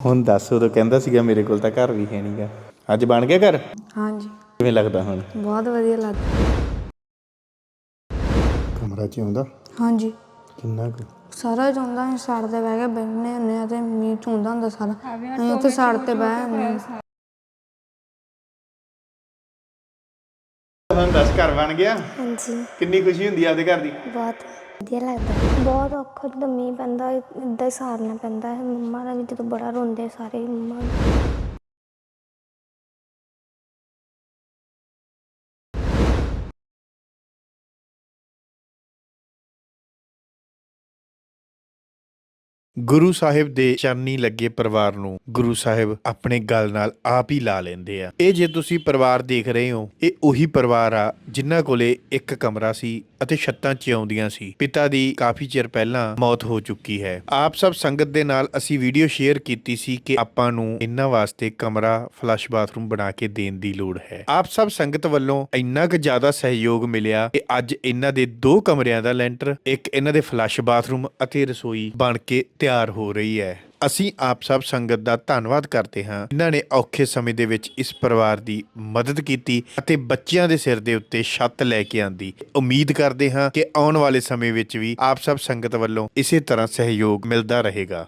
ਹੁਣ ਦੱਸ ਉਦੋਂ ਕਹਿੰਦਾ ਸੀਗਾ ਮੇਰੇ ਕੋਲ ਤਾਂ ਘਰ ਵੀ ਹੈ ਨਹੀਂਗਾ ਅੱਜ ਬਣ ਗਿਆ ਘਰ? ਹਾਂਜੀ। ਕਿਵੇਂ ਲੱਗਦਾ ਹੁਣ? ਬਹੁਤ ਵਧੀਆ ਲੱਗਦਾ। ਕਮਰਾ ਚ ਆਉਂਦਾ ਹਾਂਜੀ। ਕਿੰਨਾ ਕੁ? ਸਾਰਾ ਚਾਹੁੰਦਾ ਅਸੀਂ ਸਾੜ ਤੇ ਬਹਿ ਕੇ ਬੈਠਨੇ ਹੁੰਦੇ ਆ ਤੇ ਮੀਂਹ ਚੁੰਦਾ ਹੁੰਦਾ ਸਾਰਾ। ਅਸੀਂ ਉੱਥੇ ਸਾੜ ਤੇ ਬਹਿ ਜਾਂਦੇ ਹਾਂ। ਹੁਣ ਦੱਸ ਘਰ ਬਣ ਗਿਆ? ਹਾਂਜੀ। ਕਿੰਨੀ ਖੁਸ਼ੀ ਹੁੰਦੀ ਆ ਆਪਦੇ ਘਰ ਦੀ? ਬਹੁਤ। ਵਧੀਆ ਲੱਗਦਾ। ਬਹੁਤ ਔਖਾ ਜਦੋਂ ਮੀਂਹ ਪੈਂਦਾ ਇਦਾਂ ਹੀ ਸਾਰਨਾ ਪੈਂਦਾ ਹੈ। ਮੰਮਾ ਦਾ ਵੀ ਜਦੋਂ ਬੜਾ ਰੋਂਦੇ ਸਾਰੇ ਮੰਮਾ ਗੁਰੂ ਸਾਹਿਬ ਦੇ ਚਰਨੀ ਲੱਗੇ ਪਰਿਵਾਰ ਨੂੰ ਗੁਰੂ ਸਾਹਿਬ ਆਪਣੇ ਗਲ ਨਾਲ ਆਪ ਹੀ ਲਾ ਲੈਂਦੇ ਆ। ਇਹ ਜੇ ਤੁਸੀਂ ਪਰਿਵਾਰ ਦੇਖ ਰਹੇ ਹੋ, ਇਹ ਉਹੀ ਪਰਿਵਾਰ ਆ ਜਿਨ੍ਹਾਂ ਕੋਲੇ ਇੱਕ ਕਮਰਾ ਸੀ ਅਤੇ ਛੱਤਾਂ ਚ ਸੀ। ਪਿਤਾ ਦੀ ਕਾਫੀ ਚਿਰ ਪਹਿਲਾਂ ਮੌਤ ਹੋ ਚੁੱਕੀ ਹੈ। ਆਪ ਸਭ ਸੰਗਤ ਦੇ ਨਾਲ ਅਸੀਂ ਵੀਡੀਓ ਸ਼ੇਅਰ ਕੀਤੀ ਸੀ ਕਿ ਆਪਾਂ ਨੂੰ ਇਹਨਾਂ ਵਾਸਤੇ ਕਮਰਾ, ਫਲੱਸ਼ ਬਾਥਰੂਮ ਬਣਾ ਕੇ ਦੇਣ ਦੀ ਲੋੜ ਹੈ। ਆਪ ਸਭ ਸੰਗਤ ਵੱਲੋਂ ਇੰਨਾ ਕੁ ਜ਼ਿਆਦਾ ਸਹਿਯੋਗ ਮਿਲਿਆ ਕਿ ਅੱਜ ਇਹਨਾਂ ਦੇ ਦੋ ਕਮਰਿਆਂ ਦਾ ਲੈਂਟਰ, ਇੱਕ ਇਹਨਾਂ ਦੇ ਫਲੱਸ਼ ਬਾਥਰੂਮ ਅਤੇ ਰਸੋਈ ਬਣ ਕੇ ਤਿਆਰ ਹੋ ਰਹੀ ਹੈ। ਅਸੀਂ ਆਪ ਸਭ ਸੰਗਤ ਦਾ ਧੰਨਵਾਦ ਕਰਦੇ ਹਾਂ। ਜਿਨ੍ਹਾਂ ਨੇ ਔਖੇ ਸਮੇਂ ਦੇ ਵਿੱਚ ਇਸ ਪਰਿਵਾਰ ਦੀ ਮਦਦ ਕੀਤੀ ਅਤੇ ਬੱਚਿਆਂ ਦੇ ਸਿਰ ਦੇ ਉੱਤੇ ਛੱਤ ਲੈ ਕੇ ਆਂਦੀ। ਉਮੀਦ ਕਰਦੇ ਹਾਂ ਕਿ ਆਉਣ ਵਾਲੇ ਸਮੇਂ ਵਿੱਚ ਵੀ ਆਪ ਸਭ ਸੰਗਤ ਵੱਲੋਂ ਇਸੇ ਤਰ੍ਹਾਂ ਸਹਿਯੋਗ ਮਿਲਦਾ ਰਹੇਗਾ।